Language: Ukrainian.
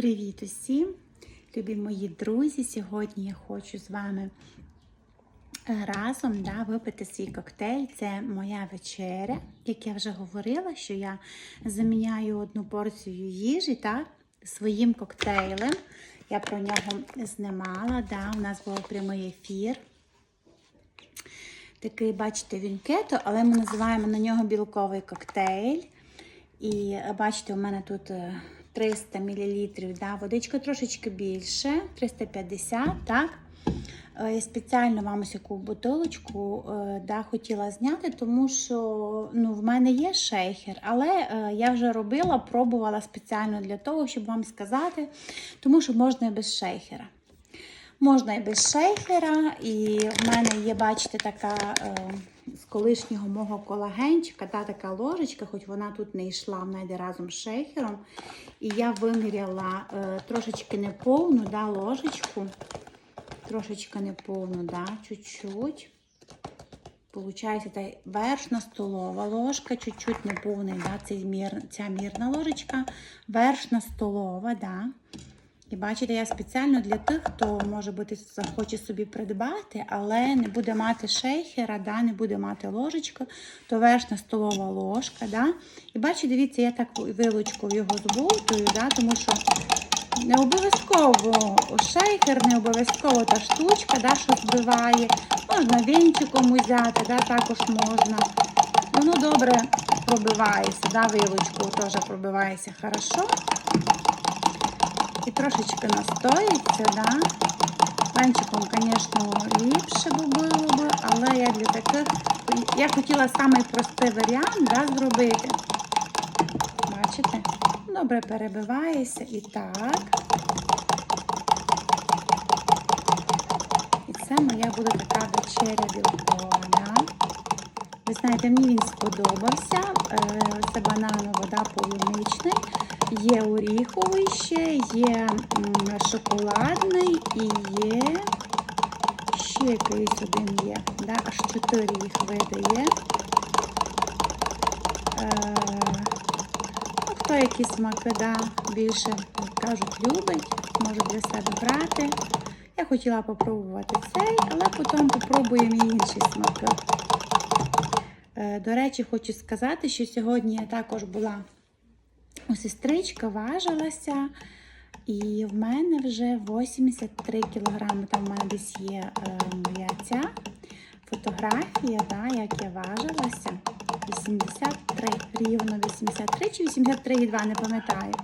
Привіт усім, любі мої друзі! Сьогодні я хочу з вами е, разом да, випити свій коктейль. Це моя вечеря. Як я вже говорила, що я заміняю одну порцію їжі так, своїм коктейлем. Я про нього знімала. Да, У нас був прямий ефір. Такий, бачите, він кето, але ми називаємо на нього білковий коктейль. І бачите, у мене тут е, 300 мл, да, водичка трошечки більше, 350, так. Е, Я спеціально вам ось яку бутилочку е, да, хотіла зняти, тому що ну, в мене є шейхер, але е, я вже робила, пробувала спеціально для того, щоб вам сказати, тому що можна і без шейхера. Можна і без шейхера, і в мене є, бачите, така е, з колишнього мого колагенчика, та така ложечка, хоч вона тут не йшла, вона йде разом з шейхером. І я виміряла е, трошечки неповну да, ложечку. Трошечки неповну, да, чуть-чуть. Получається, та вершна столова ложка, чуть-чуть неповний, да, ця мірна ложечка, вершна столова, да. І бачите, я спеціально для тих, хто може бути захоче собі придбати, але не буде мати шейхера, да, не буде мати ложечку, то вершна столова ложка. Да. І бачите, дивіться, я так вилочкою його зболтую, да, тому що не обов'язково шейхер, не обов'язково та штучка, да, що збиває. Можна вінчиком взяти, да, також можна. Воно добре пробивається, да, вилочкою теж пробивається хорошо. І трошечки настоїться, да. Пенчиком, звісно, ліпше би було би, але я для таких. Я хотіла самий варіант да, зробити. Бачите? Добре перебивається і так. І це моя буде така вечеря білкова. Да? Ви знаєте, мені він сподобався. Е, Це бананова вода полуничний. Є оріховий ще, є шоколадний і є ще якийсь один є. Да? Аж чотири їх види є. Е, ну, хто які смаки да, більше, кажуть, любить, може для себе брати. Я хотіла попробувати цей, але потім попробуємо і інші смаки. Е, До речі, хочу сказати, що сьогодні я також була сестричка, важилася, і в мене вже 83 кілограми. Там в мене десь є е, моя ця фотографія, да, як я важилася. 83, рівно 83 чи 83,2, не пам'ятаю.